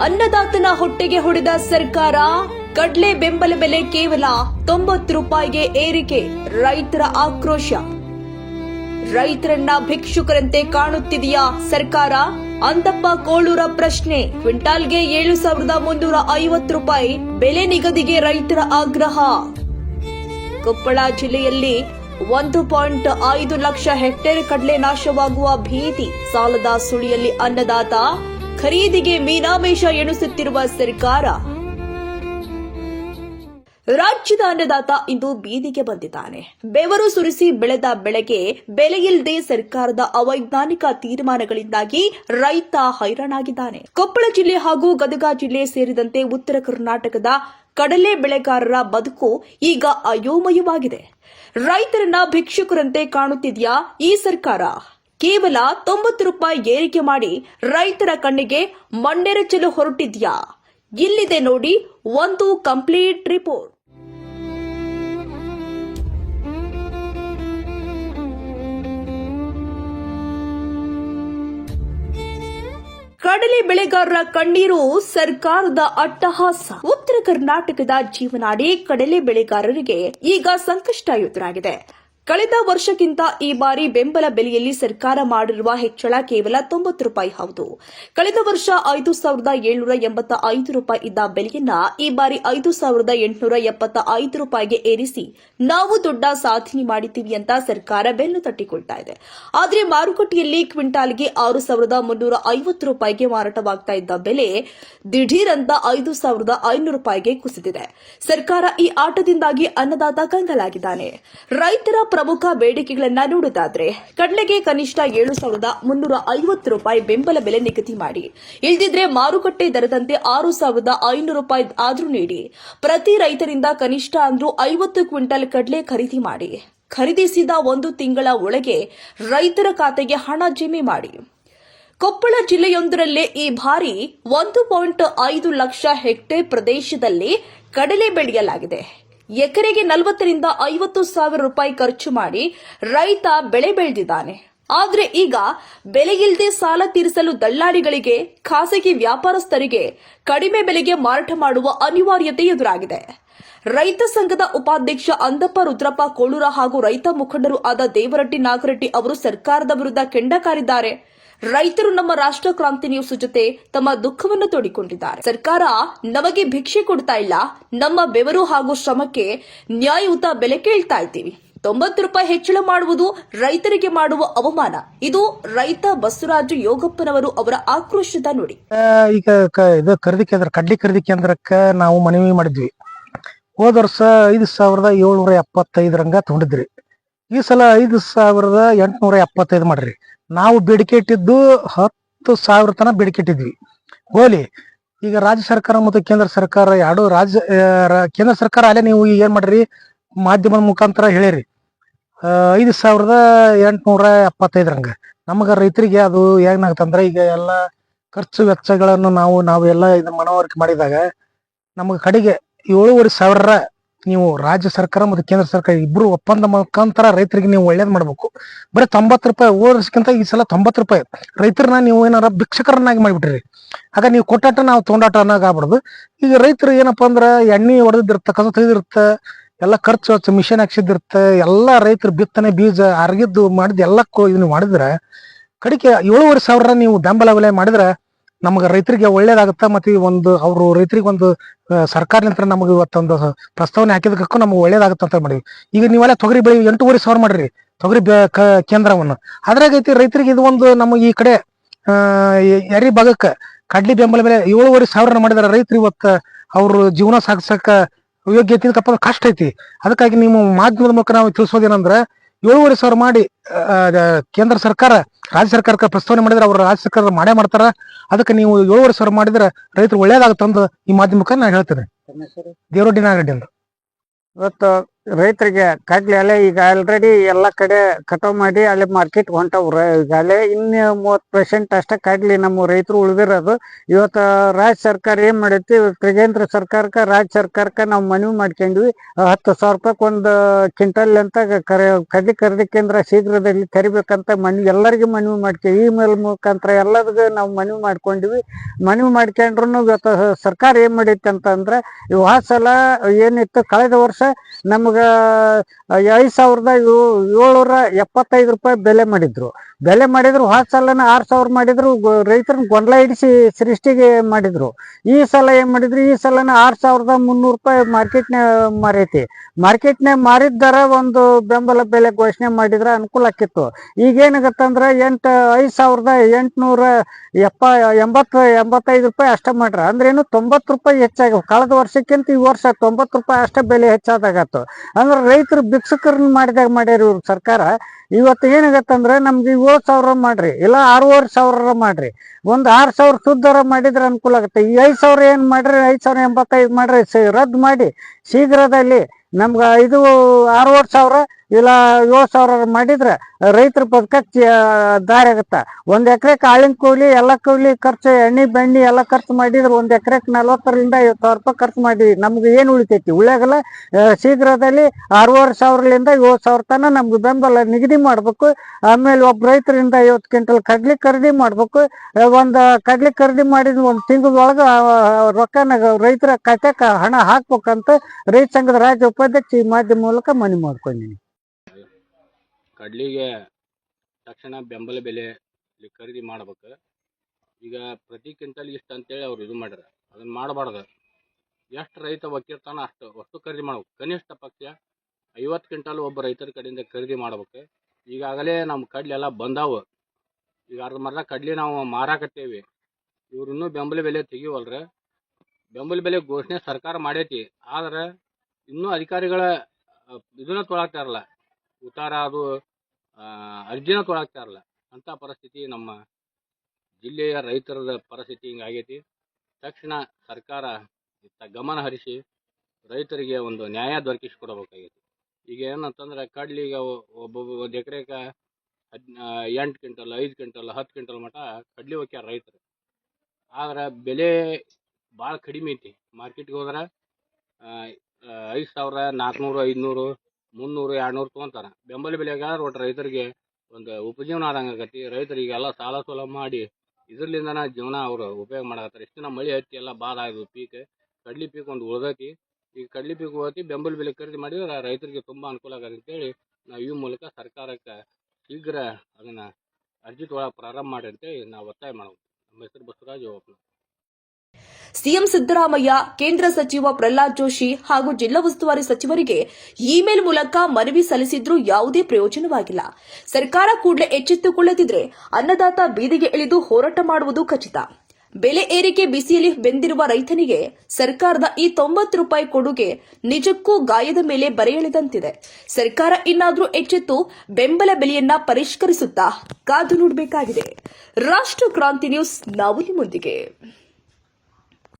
ಅನ್ನದಾತನ ಹೊಟ್ಟೆಗೆ ಹೊಡೆದ ಸರ್ಕಾರ ಕಡ್ಲೆ ಬೆಂಬಲ ಬೆಲೆ ಕೇವಲ ತೊಂಬತ್ತು ರೂಪಾಯಿಗೆ ಏರಿಕೆ. ರೈತರ ಆಕ್ರೋಶ. ರೈತರನ್ನ ಭಿಕ್ಷುಕರಂತೆ ಕಾಣುತ್ತಿದೆಯಾ ಸರ್ಕಾರ? ಅಂತಪ್ಪ ಕೋಳೂರ ಪ್ರಶ್ನೆ. ಕ್ವಿಂಟಾಲ್ಗೆ ಏಳು ಸಾವಿರದ ಮುನ್ನೂರ ಐವತ್ತು ರೂಪಾಯಿ ಬೆಲೆ ನಿಗದಿಗೆ ರೈತರ ಆಗ್ರಹ. ಕೊಪ್ಪಳ ಜಿಲ್ಲೆಯಲ್ಲಿ ಒಂದು ಪಾಯಿಂಟ್ ಐದು ಲಕ್ಷ ಹೆಕ್ಟೇರ್ ಕಡಲೆ ನಾಶವಾಗುವ ಭೀತಿ. ಸಾಲದ ಸುಳಿಯಲ್ಲಿ ಅನ್ನದಾತ ಖರೀದಿಗೆ ಮೀನಾಮೇಷ ಎಣಿಸುತ್ತಿರುವ ಸರ್ಕಾರ. ರಾಜ್ಯದ ಅನ್ನದಾತ ಇಂದು ಬೀದಿಗೆ ಬಂದಿದ್ದಾನೆ. ಬೆವರು ಸುರಿಸಿ ಬೆಳೆದ ಬೆಳೆಗೆ ಬೆಲೆಯಿಲ್ಲದೆ ಸರ್ಕಾರದ ಅವೈಜ್ಞಾನಿಕ ತೀರ್ಮಾನಗಳಿಂದಾಗಿ ರೈತ ಹೈರಾಣಾಗಿದ್ದಾನೆ. ಕೊಪ್ಪಳ ಜಿಲ್ಲೆ ಹಾಗೂ ಗದಗ ಜಿಲ್ಲೆ ಸೇರಿದಂತೆ ಉತ್ತರ ಕರ್ನಾಟಕದ ಕಡಲೆ ಬೆಳೆಗಾರರ ಬದುಕು ಈಗ ಅಯೋಮಯವಾಗಿದೆ. ರೈತರನ್ನ ಭಿಕ್ಷುಕರಂತೆ ಕಾಣುತ್ತಿದೆಯಾ ಈ ಸರ್ಕಾರ? ಕೇವಲ ತೊಂಬತ್ತು ರೂಪಾಯಿ ಏರಿಕೆ ಮಾಡಿ ರೈತರ ಕಣ್ಣಿಗೆ ಮಂಡೆರಚಲು ಹೊರಟಿದ್ಯಾ? ಇಲ್ಲಿದೆ ನೋಡಿ ಒಂದು ಕಂಪ್ಲೀಟ್ ರಿಪೋರ್ಟ್. ಕಡಲೆ ಬೆಳೆಗಾರರ ಕಣ್ಣೀರು ಸರ್ಕಾರದ ಅಟ್ಟಹಾಸ. ಉತ್ತರ ಕರ್ನಾಟಕದ ಜೀವನಾಡಿ ಕಡಲೆ ಬೆಳೆಗಾರರಿಗೆ ಈಗ ಸಂಕಷ್ಟ ಎದುರಾಗಿದೆ ಕಳೆದ ವರ್ಷಕ್ಕಿಂತ ಈ ಬಾರಿ ಬೆಂಬಲ ಬೆಲೆಯಲ್ಲಿ ಸರ್ಕಾರ ಮಾಡಿರುವ ಹೆಚ್ಚಳ ಕೇವಲ ತೊಂಬತ್ತು ರೂಪಾಯಿ ಹೌದು. ಕಳೆದ ವರ್ಷ ಐದು ಸಾವಿರದ ಏಳ್ನೂರ ಎಂಬತ್ತ ಐದು ರೂಪಾಯಿ ಇದ್ದ ಬೆಲೆಯನ್ನ ಈ ಬಾರಿ ಐದು ಸಾವಿರದ ಎಂಟುನೂರ ಎಪ್ಪತ್ತ ಐದು ರೂಪಾಯಿಗೆ ಏರಿಸಿ ನಾವು ದೊಡ್ಡ ಸಾಧನೆ ಮಾಡಿದ್ದೀವಿ ಅಂತ ಸರ್ಕಾರ ಬೆನ್ನು ತಟ್ಟಿಕೊಳ್ತಾ ಇದೆ. ಆದರೆ ಮಾರುಕಟ್ಟೆಯಲ್ಲಿ ಕ್ವಿಂಟಾಲ್ಗೆ ಆರು ಸಾವಿರದ ಮುನ್ನೂರ ಐವತ್ತು ರೂಪಾಯಿಗೆ ಮಾರಾಟವಾಗ್ತಾ ಇದ್ದ ಬೆಲೆ ದಿಢೀರಂತ ಐದು ಸಾವಿರದ ಐನೂರು ರೂಪಾಯಿಗೆ ಕುಸಿದಿದೆ. ಸರ್ಕಾರ ಈ ಆಟದಿಂದಾಗಿ ಅನ್ನದಾತ ಕಂಗಲಾಗಿದ್ದಾನೆ. ರೈತರ ಪ್ರಮುಖ ಬೇಡಿಕೆಗಳನ್ನ ನೋಡುವುದಾದರೆ ಕಡಲೆಗೆ ಕನಿಷ್ಠ ಏಳು ಸಾವಿರದ ಮುನ್ನೂರ ಐವತ್ತು ರೂಪಾಯಿ ಬೆಂಬಲ ಬೆಲೆ ನಿಗದಿ ಮಾಡಿ. ಇಲ್ದಿದ್ರೆ ಮಾರುಕಟ್ಟೆ ದರದಂತೆ ಆರು ಸಾವಿರದ ಐನೂರು ರೂಪಾಯಿ ಆದರೂ ನೀಡಿ. ಪ್ರತಿ ರೈತರಿಂದ ಕನಿಷ್ಠ ಅಂದ್ರೂ ಐವತ್ತು ಕ್ವಿಂಟಲ್ ಕಡಲೆ ಖರೀದಿ ಮಾಡಿ. ಖರೀದಿಸಿದ ಒಂದು ತಿಂಗಳ ಒಳಗೆ ರೈತರ ಖಾತೆಗೆ ಹಣ ಜಮೆ ಮಾಡಿ. ಕೊಪ್ಪಳ ಜಿಲ್ಲೆಯೊಂದರಲ್ಲೇ ಈ ಬಾರಿ ಒಂದು ಪಾಯಿಂಟ್ ಐದು ಲಕ್ಷ ಹೆಕ್ಟೇರ್ ಪ್ರದೇಶದಲ್ಲಿ ಕಡಲೆ ಬೆಳೆಯಲಾಗಿದೆ. ಎಕರೆಗೆ ನಲವತ್ತರಿಂದ ಐವತ್ತು ಸಾವಿರ ರೂಪಾಯಿ ಖರ್ಚು ಮಾಡಿ ರೈತ ಬೆಳೆ ಬೆಳೆದಿದ್ದಾನೆ. ಆದರೆ ಈಗ ಬೆಲೆಯಿಲ್ಲದೆ ಸಾಲ ತೀರಿಸಲು ದಳ್ಳಾಳಿಗಳಿಗೆ, ಖಾಸಗಿ ವ್ಯಾಪಾರಸ್ಥರಿಗೆ ಕಡಿಮೆ ಬೆಲೆಗೆ ಮಾರಾಟ ಮಾಡುವ ಅನಿವಾರ್ಯತೆ ಎದುರಾಗಿದೆ. ರೈತ ಸಂಘದ ಉಪಾಧ್ಯಕ್ಷ ಅಂದಪ್ಪ ರುದ್ರಪ್ಪ ಕೋಳೂರ ಹಾಗೂ ರೈತ ಮುಖಂಡರು ಆದ ದೇವರಟ್ಟಿ ನಾಗರೆಡ್ಡಿ ಅವರು ಸರ್ಕಾರದ ವಿರುದ್ಧ ಕೆಂಡ ಕಾರಿದ್ದಾರೆ ರೈತರು ನಮ್ಮ ರಾಷ್ಟ್ರ ಕ್ರಾಂತಿ ನ್ಯೂಸ್ ಜೊತೆ ತಮ್ಮ ದುಃಖವನ್ನು ತೋಡಿಕೊಂಡಿದ್ದಾರೆ. ಸರ್ಕಾರ ನಮಗೆ ಭಿಕ್ಷೆ ಕೊಡ್ತಾ ಇಲ್ಲ. ನಮ್ಮ ಬೆವರು ಹಾಗೂ ಶ್ರಮಕ್ಕೆ ನ್ಯಾಯಯುತ ಬೆಲೆ ಕೇಳ್ತಾ ಇದ್ದೀವಿ. ತೊಂಬತ್ತು ರೂಪಾಯಿ ಹೆಚ್ಚಳ ಮಾಡುವುದು ರೈತರಿಗೆ ಮಾಡುವ ಅವಮಾನ. ಇದು ರೈತ ಬಸವರಾಜು ಯೋಗಪ್ಪನವರು ಅವರ ಆಕ್ರೋಶದ ನೋಡಿ. ಈಗ ಇದು ಖರೀದಿ ಕೇಂದ್ರ ಕಡ್ಲಿ ಖರೀದಿ ಕೇಂದ್ರಕ್ಕೆ ನಾವು ಮನವಿ ಮಾಡಿದ್ವಿ. ಹೋದ ವರ್ಷ ಐದು ಸಾವಿರದ ಏಳ್ನೂರ ಎಪ್ಪತ್ತೈದರಂಗ ತಗೊಂಡಿದ್ರಿ. ಈ ಸಲ ಐದು ಸಾವಿರದ ಎಂಟುನೂರ ಎಪ್ಪತ್ತೈದು ಮಾಡ್ರಿ. ನಾವು ಬೇಡಿಕೆ ಇಟ್ಟಿದ್ದು ಹತ್ತು ಸಾವಿರ ತನ ಬೇಡಿಕೆ ಇಟ್ಟಿದ್ವಿ. ಹೋಲಿ, ಈಗ ರಾಜ್ಯ ಸರ್ಕಾರ ಮತ್ತು ಕೇಂದ್ರ ಸರ್ಕಾರ ಎರಡು ರಾಜ್ಯ ಕೇಂದ್ರ ಸರ್ಕಾರ ಅಲ್ಲೇ ನೀವು ಏನ್ ಮಾಡ್ರಿ? ಮಾಧ್ಯಮದ ಮುಖಾಂತರ ಹೇಳಿರಿ. ಐದು ಸಾವಿರದ ಎಂಟುನೂರ ಎಪ್ಪತ್ತೈದರಂಗ ನಮಗ ರೈತರಿಗೆ ಅದು ಏನಾಗತ್ತಂದ್ರೆ ಈಗ ಎಲ್ಲ ಖರ್ಚು ವೆಚ್ಚಗಳನ್ನು ನಾವು, ನಾವೆಲ್ಲ ಇದನ್ನ ಮನವರಿಕೆ ಮಾಡಿದಾಗ ನಮಗೆ ಕಡೆಗೆ ಏಳುವರೆ ಸಾವಿರ ನೀವು ರಾಜ್ಯ ಸರ್ಕಾರ ಮತ್ತು ಕೇಂದ್ರ ಸರ್ಕಾರ ಇಬ್ಬರು ಒಪ್ಪಂದ ಮುಖಾಂತರ ರೈತರಿಗೆ ನೀವು ಒಳ್ಳೇದ್ ಮಾಡ್ಬೇಕು. ಬರೀ ತೊಂಬತ್ತು ರೂಪಾಯಿ ಓಡಿಸ್ಕಿಂತ ಈ ಸಲ ತೊಂಬತ್ತು ರೂಪಾಯಿ. ರೈತರನ್ನ ನೀವು ಏನಾರ ಭಿಕ್ಷಕರನ್ನಾಗಿ ಮಾಡಿಬಿಟ್ರಿ. ಆಗ ನೀವು ಕೊಟ್ಟಾಟ ನಾವು ತೊಗೊಂಡಾಟ ಅನ್ನೋಕೆ ಆಗ್ಬಾರ್ದು ಈಗ ರೈತರು ಏನಪ್ಪಾ ಅಂದ್ರೆ ಎಣ್ಣೆ ಹೊಡೆದಿರ್ತ ಕಸ ತೆಗೆದಿರ್ತ ಎಲ್ಲ ಖರ್ಚು ಮಿಷನ್ ಹಾಕ್ಸಿದಿರ್ತ ಎಲ್ಲಾ ರೈತರು ಬಿತ್ತನೆ ಬೀಜ ಅರಗಿದ್ದು ಮಾಡಿದ್ ಎಲ್ಲಕ್ಕೂ ಇದನ್ನ ಮಾಡಿದ್ರೆ ಕಡಿಕೆ ಏಳುವರೆ ಸಾವಿರ ನೀವು ಬೆಂಬಲ ಬೆಲೆ ಮಾಡಿದ್ರೆ ನಮ್ಗೆ ರೈತರಿಗೆ ಒಳ್ಳೇದಾಗತ್ತ ಮತ್ತೆ ಒಂದು ಅವರು ರೈತರಿಗೆ ಒಂದು ಸರ್ಕಾರದಿಂದ ನಮಗೆ ಇವತ್ತೊಂದು ಪ್ರಸ್ತಾವನೆ ಹಾಕಿದಕ್ಕೂ ನಮ್ಗೆ ಒಳ್ಳೇದಾಗತ್ತ ಅಂತ ಮಾಡಿವಿ ಈಗ ನೀವೆಲ್ಲ ತೊಗರಿ ಬೆಳೆ ಎಂಟೂವರೆ ಸಾವಿರ ಮಾಡ್ರಿ, ತೊಗರಿ ಕೇಂದ್ರವನ್ನು. ಅದ್ರಾಗೈತಿ ರೈತರಿಗೆ ಇದು ಒಂದು ನಮಗೆ ಈ ಕಡೆ ಎರಿ ಭಾಗಕ್ಕೆ ಕಡ್ಲಿ ಬೆಂಬಲ ಬೆಲೆ ಏಳುವರೆ ಸಾವಿರ ಮಾಡಿದ್ರೆ ರೈತರು ಇವತ್ತು, ಅವರು ಜೀವನ ಸಾಗಿಸಕ ಯೋಗ್ಯತೆ ಕಷ್ಟ ಐತಿ. ಅದಕ್ಕಾಗಿ ನೀವು ಮಾಧ್ಯಮದ ಮೂಲಕ ನಾವು ತಿಳಿಸೋದೇನಂದ್ರ ಏಳುವರೆ ಸಾವಿರ ಮಾಡಿ ಕೇಂದ್ರ ಸರ್ಕಾರ ರಾಜ್ಯ ಸರ್ಕಾರಕ್ಕೆ ಪ್ರಸ್ತಾವನೆ ಮಾಡಿದ್ರೆ ಅವರು ರಾಜ್ಯ ಸರ್ಕಾರ ಮಾಡೇ ಮಾಡ್ತಾರ. ಅದಕ್ಕೆ ನೀವು ಏಳುವರೆ ಸಾವಿರ ಮಾಡಿದ್ರೆ ರೈತರು ಒಳ್ಳೇದಾಗತ್ತಂದು ಈ ಮಾಧ್ಯಮಕ್ಕೆ ನಾನು ಹೇಳ್ತೇನೆ. ದೇವರೊಡ್ಡಿ ನಾಗರೆಡ್ಡಿ ಅಂತ. ಇವತ್ತು ರೈತರಿಗೆ ಕಡ್ಲೆ ಅಲ್ಲೇ ಈಗ ಆಲ್ರೆಡಿ ಎಲ್ಲ ಕಡೆ ಕಟಾವ್ ಮಾಡಿ ಅಲ್ಲಿ ಮಾರ್ಕೆಟ್ ಹೊಂಟವ್ರ. ಈಗಾಗಲೇ ಇನ್ನು ಮೂವತ್ತು ಪರ್ಸೆಂಟ್ ಅಷ್ಟೇ ಕಡ್ಲಿ ನಮ್ಮ ರೈತರು ಉಳಿದಿರೋದು. ಇವತ್ತು ರಾಜ್ಯ ಸರ್ಕಾರ ಏನ್ ಮಾಡೈತಿ? ಕೇಂದ್ರ ಸರ್ಕಾರಕ್ಕೆ, ರಾಜ್ಯ ಸರ್ಕಾರಕ್ಕೆ ನಾವು ಮನವಿ ಮಾಡ್ಕೊಂಡ್ವಿ. ಹತ್ತು ಸಾವಿರ ರೂಪಾಯಿ ಒಂದು ಕ್ವಿಂಟಲ್ ಅಂತ ಕಡ್ಲಿ ಖರೀದಿ ಕೇಂದ್ರ ಶೀಘ್ರದಲ್ಲಿ ತೆರಿಬೇಕಂತ ಮನವಿ ಎಲ್ಲರಿಗೂ ಮನವಿ ಮಾಡ್ತೀವಿ ಮೇಲ್ ಮುಖಾಂತರ ಎಲ್ಲರಿಗೂ ನಾವು ಮನವಿ ಮಾಡ್ಕೊಂಡಿವಿ. ಮನವಿ ಮಾಡ್ಕೊಂಡ್ರು ಇವತ್ತು ಸರ್ಕಾರ ಏನ್ ಮಾಡೈತಿ ಅಂತಂದ್ರೆ, ಈ ಸಲ ಏನಿತ್ತು ಕಳೆದ ವರ್ಷ ನಮ್ಗ ಐದ್ ಸಾವಿರದ ಏಳ್ನೂರ ಎಪ್ಪತ್ತೈದು ರೂಪಾಯಿ ಬೆಲೆ ಮಾಡಿದ್ರು. ಬೆಲೆ ಮಾಡಿದ್ರು ಹೋದ ಸಲನ ಆರ್ ಸಾವಿರ ಮಾಡಿದ್ರು ರೈತರನ್ನ ಗೊಂದಲ ಹಿಡಿಸಿ ಸೃಷ್ಟಿಗೆ ಮಾಡಿದ್ರು. ಈ ಸಲ ಏನ್ ಮಾಡಿದ್ರು, ಈ ಸಲನ ಆರ್ ಸಾವಿರದ ಮುನ್ನೂರು ರೂಪಾಯಿ ಮಾರ್ಕೆಟ್ನ ಮಾರೈತಿ. ಮಾರ್ಕೆಟ್ನ್ಯಾಗ ಮಾರಿದ ದರ ಒಂದು ಬೆಂಬಲ ಬೆಲೆ ಘೋಷಣೆ ಮಾಡಿದ್ರ ಅನುಕೂಲ ಆಕಿತ್ತು ಈಗ ಏನಾಗತ್ತಂದ್ರ ಎಂಟ್, ಐದ್ ಸಾವಿರದ ಎಂಟ್ನೂರ ಎಪ್ಪ, ಎಂಬತ್ತು, ಎಂಬತ್ತೈದು ರೂಪಾಯಿ ಅಷ್ಟೇ ಮಾಡ್ರ. ಅಂದ್ರೆ ಏನು ತೊಂಬತ್ತು ರೂಪಾಯಿ ಹೆಚ್ಚಾಗ ಕಳೆದ ವರ್ಷಕ್ಕಿಂತ ಈ ವರ್ಷ ತೊಂಬತ್ತು ರೂಪಾಯಿ ಅಷ್ಟೇ ಬೆಲೆ ಹೆಚ್ಚಾದಾಗತ್ತು ಅಂದ್ರೆ ರೈತರು ಭಿಕ್ಷಕರನ್ನ ಮಾಡಿದಾಗ ಮಾಡ್ಯಾರ ಇವ್ರ ಸರ್ಕಾರ, ಇವತ್ತು ಏನಾಗತ್ತಂದ್ರೆ ನಮ್ಗೆ ಏಳು ಸಾವಿರ ಮಾಡ್ರಿ, ಇಲ್ಲ ಆರೂವರೆ ಸಾವಿರ ಮಾಡ್ರಿ, ಒಂದು ಆರು ಸಾವಿರ ಶುದ್ಧರ ಮಾಡಿದ್ರೆ ಅನುಕೂಲ ಆಗುತ್ತೆ, ಈ ಐದು ಸಾವಿರ ಏನು ಮಾಡ್ರಿ, ಐದು ಸಾವಿರ ಎಂಬತ್ತೈದು ಮಾಡ್ರಿ ರದ್ದು ಮಾಡಿ, ಶೀಘ್ರದಲ್ಲಿ ನಮ್ಗೆ ಇದು ಆರೂವರೆ ಸಾವಿರ ಇಲ್ಲ, ಏಳು ಸಾವಿರ ಮಾಡಿದ್ರೆ ರೈತರ ಬದುಕಕ್ಕೆ ದಾರಿ ಆಗುತ್ತೆ. ಒಂದು ಎಕರೆಕ್ ಆಳಿನ ಕೂಲಿ, ಎಲ್ಲ ಕೂಲಿ ಖರ್ಚು, ಎಣ್ಣೆ, ಬೆಣ್ಣೆ ಎಲ್ಲ ಖರ್ಚು ಮಾಡಿದ್ರೆ ಒಂದು ಎಕರೆಕ್ ನಲ್ವತ್ತರಿಂದ ಐವತ್ತು ಸಾವಿರ ರೂಪಾಯಿ ಖರ್ಚು ಮಾಡಿ ನಮ್ಗೆ ಏನು ಉಳಿತೈತಿ? ಉಳಿಯಾಗಲ್ಲ ಶೀಘ್ರದಲ್ಲಿ ಆರೂವರೆ ಸಾವಿರಲಿಂದ ಏಳು ಸಾವಿರ ತನಕ ನಮ್ಗೆ ಬೆಂಬಲ ನಿಗದಿ ಮಾಡ್ಬೇಕು. ಆಮೇಲೆ ಒಬ್ಬ ರೈತರಿಂದ ಐವತ್ತು ಕ್ವಿಂಟಲ್ ಕಡ್ಲಿ ಖರೀದಿ ಮಾಡ್ಬೇಕು. ಒಂದು ಒಂದ್ ಕಡ್ಲಿ ಖರೀದಿ ಮಾಡಿದ ಒಂದು ತಿಂಗಳೊಳಗೆ ರೊಕ್ಕನ ರೈತರ ಖಾತೆಗೆ ಹಣ ಹಾಕ್ಬೇಕಂತ ರೈತ ಸಂಘದ ರಾಜ್ಯ ಉಪಾಧ್ಯಕ್ಷ ಈ ಮಾಧ್ಯಮ ಮೂಲಕ ಮನವಿ ಮಾಡ್ಕೊಂಡಿನಿ. ಕಡ್ಲಿಗೆ ತಕ್ಷಣ ಬೆಂಬಲ ಬೆಲೆ ಇಲ್ಲಿ ಖರೀದಿ ಮಾಡ್ಬೇಕು. ಈಗ ಪ್ರತಿ ಕ್ವಿಂಟಲ್ ಇಷ್ಟು ಅಂತೇಳಿ ಅವ್ರು ಇದು ಮಾಡ್ಯಾರ. ಅದನ್ನ ಮಾಡಬಾರ್ದು. ಎಷ್ಟು ರೈತ ಒಕ್ಕಿರ್ತಾನ ಅಷ್ಟು ವಸ್ತು ಖರೀದಿ ಮಾಡ್ಬೇಕು. ಕನಿಷ್ಠ ಪಕ್ಷ ಐವತ್ತು ಕ್ವಿಂಟಲ್ ಒಬ್ಬ ರೈತರ ಕಡೆಯಿಂದ ಖರೀದಿ ಮಾಡ್ಬೇಕು. ಈಗಾಗಲೇ ನಮ್ಮ ಕಡ್ಲಿ ಎಲ್ಲ ಬಂದಾವು. ಈಗ ಅರ್ಧಂಬರ್ಧ ಕಡ್ಲಿ ನಾವು ಮಾರಾಕತ್ತೇವಿ. ಇವ್ರು ಇನ್ನೂ ಬೆಂಬಲ ಬೆಲೆ ತೆಗಿವಲ್ರ. ಬೆಂಬಲ ಬೆಲೆ ಘೋಷಣೆ ಸರ್ಕಾರ ಮಾಡೈತಿ. ಆದ್ರೆ ಇನ್ನೂ ಅಧಿಕಾರಿಗಳ ಇದನ್ನ ತೊಗೊಳಾಗ್ತಾ ಇರಲ್ಲ ಉತ್ತಾರ ಅದು ಅರ್ಜಿನ ತೊಳಾಗ್ತಾರಲ್ಲ ಅಂಥ ಪರಿಸ್ಥಿತಿ ನಮ್ಮ ಜಿಲ್ಲೆಯ ರೈತರ ಪರಿಸ್ಥಿತಿ ಹಿಂಗಾಗೈತಿ ತಕ್ಷಣ ಸರ್ಕಾರ ಇತ್ತ ಗಮನ ಹರಿಸಿ ರೈತರಿಗೆ ಒಂದು ನ್ಯಾಯ ದೊರಕಿಸಿಕೊಡ್ಬೇಕಾಗೈತಿ. ಈಗ ಏನಂತಂದ್ರೆ ಕಡ್ಲಿಗೆ ಒಬ್ಬೊಬ್ಬ ಒಂದು ಎಕರೆಗೆ ಹದ್ ಎಂಟು ಕ್ವಿಂಟಲ್, ಐದು ಕ್ವಿಂಟಲ್, ಹತ್ತು ಕ್ವಿಂಟಲ್ ಮಟ ಕಡ್ಲಿ ಒಕ್ಕ್ಯಾರ ರೈತರು. ಆದ್ರೆ ಬೆಲೆ ಭಾಳ ಕಡಿಮೆ ಐತಿ. ಮಾರ್ಕೆಟ್ಗೆ ಹೋದ್ರೆ ಐದು ಸಾವಿರ ನಾಲ್ಕುನೂರು ಐದುನೂರು ಮುನ್ನೂರು, ಎರಡುನೂರು ತೊಗೊಂತಾರ ಬೆಂಬಲ ಬೆಲೆಗೆ ಒಟ್ಟು ರೈತರಿಗೆ ಒಂದು ಉಪಜೀವನ ಆದಂಗೆ ರೈತರಿಗೆ ರೈತರಿಗೆಲ್ಲ ಸಾಲ ಸೋಲ ಮಾಡಿ ಇದರ್ಲಿಂದನ ಜೀವನ ಅವರು ಉಪಯೋಗ ಮಾಡಕತ್ತಾರೆ. ಇಷ್ಟು ದಿನ ಮಳೆ ಹತ್ತಿ ಎಲ್ಲ ಬಾದ ಆಯ್ತು. ಪೀಕ್ ಕಡ್ಲಿ ಪೀಕ್ ಒಂದು ಉಳ್ದೈತಿ. ಈಗ ಕಡ್ಲಿ ಪೀಕ್ ಹೋಗತಿ, ಬೆಂಬಲ ಬೆಲೆ ಖರೀದಿ ಮಾಡಿದ್ರೆ ರೈತರಿಗೆ ತುಂಬ ಅನುಕೂಲ ಆಗತ್ತೆ ಅಂತೇಳಿ ನಾವು ಈ ಮೂಲಕ ಸರ್ಕಾರಕ್ಕೆ ಶೀಘ್ರ ಅದನ್ನ ಅರ್ಜಿ ತೊಗೊಳಕ್ಕೆ ಪ್ರಾರಂಭ ಮಾಡಿ ಅಂತೇಳಿ ನಾವು ಒತ್ತಾಯ ಮಾಡಬೇಕು ನಮ್ಮ ಹೆಸರು ಬಸವರಾಜ್ ಓಪನ್ ಸಿಎಂ ಸಿದ್ದರಾಮಯ್ಯ, ಕೇಂದ್ರ ಸಚಿವ ಪ್ರಹ್ಲಾದ್ ಜೋಶಿ ಹಾಗೂ ಜಿಲ್ಲಾ ಉಸ್ತುವಾರಿ ಸಚಿವರಿಗೆ ಇಮೇಲ್ ಮೂಲಕ ಮನವಿ ಸಲ್ಲಿಸಿದ್ರೂ ಯಾವುದೇ ಪ್ರಯೋಜನವಾಗಿಲ್ಲ. ಸರ್ಕಾರ ಕೂಡಲೇ ಎಚ್ಚೆತ್ತುಕೊಳ್ಳದಿದ್ರೆ ಅನ್ನದಾತ ಬೀದಿಗೆ ಇಳಿದು ಹೋರಾಟ ಮಾಡುವುದು ಖಚಿತ. ಬೆಲೆ ಏರಿಕೆ ಬಿಸಿಯಲ್ಲಿ ಬೆಂದಿರುವ ರೈತನಿಗೆ ಸರ್ಕಾರದ ಈ ತೊಂಬತ್ತು ರೂಪಾಯಿ ಕೊಡುಗೆ ನಿಜಕ್ಕೂ ಗಾಯದ ಮೇಲೆ ಬರೆಯಳಿದಂತಿದೆ. ಸರ್ಕಾರ ಇನ್ನಾದರೂ ಎಚ್ಚೆತ್ತು ಬೆಂಬಲ ಬೆಲೆಯನ್ನ ಪರಿಷ್ಕರಿಸುತ್ತಾ ಕಾದು ನೋಡಬೇಕಾಗಿದೆ. ರಾಷ್ಟ್ರ ಕ್ರಾಂತಿ ನ್ಯೂಸ್ ನಾವು ನಿಮ್ಮೊಂದಿಗೆ